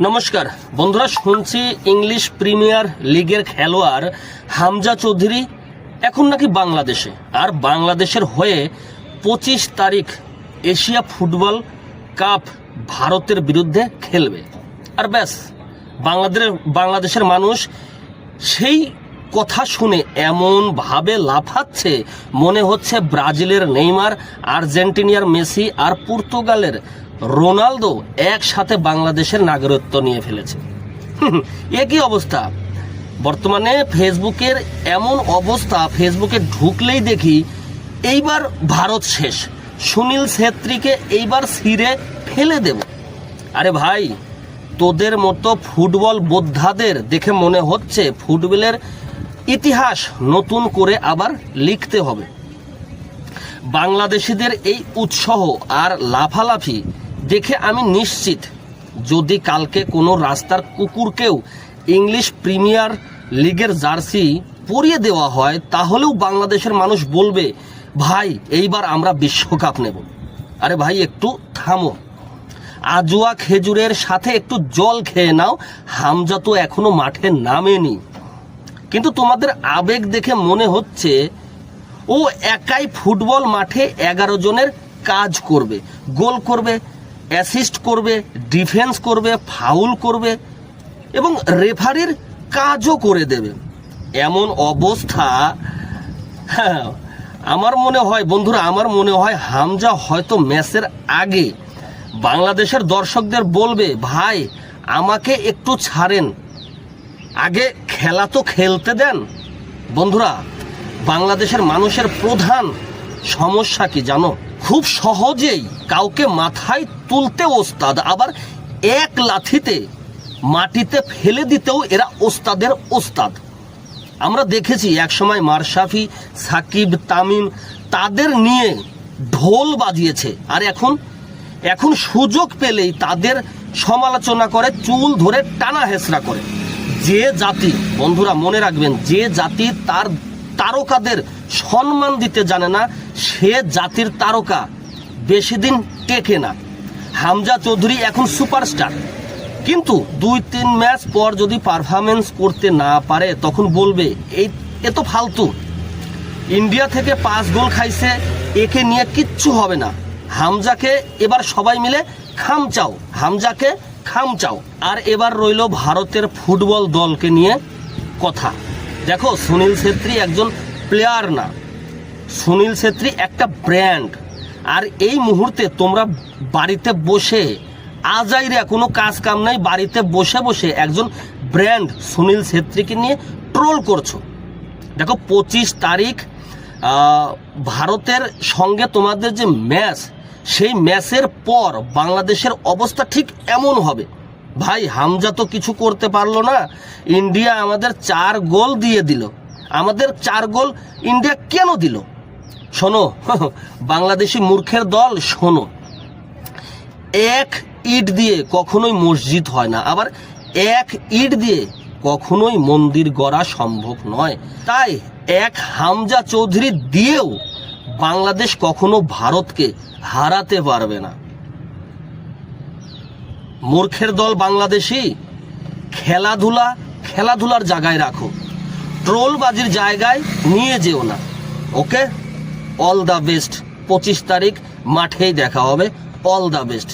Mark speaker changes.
Speaker 1: নমস্কার। বন্ধুরা, শুনছি ইংলিশ প্রিমিয়ার লিগের খেলোয়াড় হামজা চৌধুরী এখন নাকি বাংলাদেশে। আর বাংলাদেশের হয়ে পঁচিশ তারিখ এশিয়া ফুটবল কাপ ভারতের বিরুদ্ধে খেলবে। আর ব্যাস বাংলাদেশের বাংলাদেশের মানুষ সেই কথা শুনে এমন ভাবে লাফাচ্ছে, মনে হচ্ছে ব্রাজিলের নেইমার, আর্জেন্টিনিয়ার মেসি আর পর্তুগালের রোনালদো একসাথে বাংলাদেশের নাগরিকত্ব নিয়ে ফেলেছে। একই অবস্থা? বর্তমানে ফেসবুকের এমন অবস্থা, ফেসবুকে ঢুকলেই দেখি এইবার ভারত শেষ। সুনীল ছেত্রীকে এইবার সিরে ফেলে দেব। আরে ভাই, তোদের মতো ফুটবল বোদ্ধাদের দেখে মনে হচ্ছে ফুটবলের ইতিহাস নতুন করে আবার লিখতে হবে। বাংলাদেশিদের এই উৎসাহ আর লাফালাফি দেখে আমি নিশ্চিত, যদি কালকে কোনো রাস্তার কুকুরকেও ইংলিশ প্রিমিয়ার লিগের জার্সি পরিয়ে দেওয়া হয়, তাহলেও বাংলাদেশের মানুষ বলবে, ভাই, এইবার আমরা বিশ্বকাপ নেব। আরে ভাই, একটু থামো। আজুয়া খেজুরের সাথে একটু জল খেয়ে নাও, হামজা তো এখনও মাঠে নামেনি। কিন্তু তোমাদের আবেগ দেখে মনে হচ্ছে, ও একাই ফুটবল মাঠে এগারো জনের কাজ করবে, গোল করবে। অ্যাসিস্ট করবে, ডিফেন্স করবে, ফাউল করবে এবং রেফারির কাজও করে দেবে। এমন অবস্থা হ্যাঁ আমার মনে হয়, বন্ধুরা, আমার মনে হয় হামজা হয়তো ম্যাচের আগে বাংলাদেশের দর্শকদের বলবে, ভাই, আমাকে একটু ছাড়েন। আগে খেলা তো খেলতে দেন। বন্ধুরা, বাংলাদেশের মানুষের প্রধান সমস্যা কি জানো? খুব সহজেই কাউকে মাথায় তুলতে ওস্তাদ, আবার এক লাথিতে মাটিতে ফেলে দিতেও এরা ওস্তাদের ওস্তাদ। আমরা দেখেছি একসময় মারশাফি সাকিব, তামিম তাদের নিয়ে ঢোল বাজিয়েছে, আর এখন এখন সুযোগ পেলেই তাদের সমালোচনা করে, চুল ধরে টানা হেসরা করে। যে জাতি, বন্ধুরা মনে রাখবেন, যে জাতি তার তারকাদের সম্মান দিতে জানে না সে জাতির তারকা, বেশি দিন টেকে না। হামজা চৌধুরী এখন সুপারস্টার। কিন্তু দুই তিন ম্যাচ পর যদি পারফরমেন্স করতে না পারে, তখন বলবে, এই, এ তো ফালতু। ইন্ডিয়া থেকে পাঁচ গোল খাইছে, একে নিয়ে কিচ্ছু হবে না। হামজাকে এবার সবাই মিলে খামচাও হামজাকে খামচাও আর এবার রইল ভারতের ফুটবল দলকে নিয়ে কথা। দেখো, সুনীল ছেত্রী একজন প্লেয়ার না। সুনীল ছেত্রী একটা ব্র্যান্ড আর এই মুহূর্তে তোমরা বাড়িতে বসে আজাইরা কোনো কাজ কাম নাই, বাড়িতে বসে বসে একজন ব্র্যান্ড সুনীল ছেত্রীকে নিয়ে ট্রোল করছ। দেখো, পঁচিশ তারিখ ভারতের সঙ্গে তোমাদের যে ম্যাচ সেই ম্যাচের পর বাংলাদেশের অবস্থা ঠিক এমন হবে। ভাই, হামজা তো কিছু করতে পারল না। ইন্ডিয়া আমাদের চার গোল দিয়ে দিল। আমাদের চার গোল ইন্ডিয়া কেন দিল? শোনো, বাংলাদেশি মূর্খের দল, শোনো। এক ইট দিয়ে কখনোই মসজিদ হয় না, আবার এক ইট দিয়ে কখনোই মন্দির গড়া সম্ভব নয়। তাই এক হামজা চৌধুরী দিয়েও বাংলাদেশ কখনো ভারতকে হারাতে পারবে না। মূর্খের দল বাংলাদেশি, খেলাধুলা, খেলাধুলার জায়গায় রাখো। ট্রোলবাজির জায়গায় নিয়ে যেও না, ওকে? অল দ্য বেস্ট পঁচিশ তারিখ মাঠেই দেখা হবে। All the best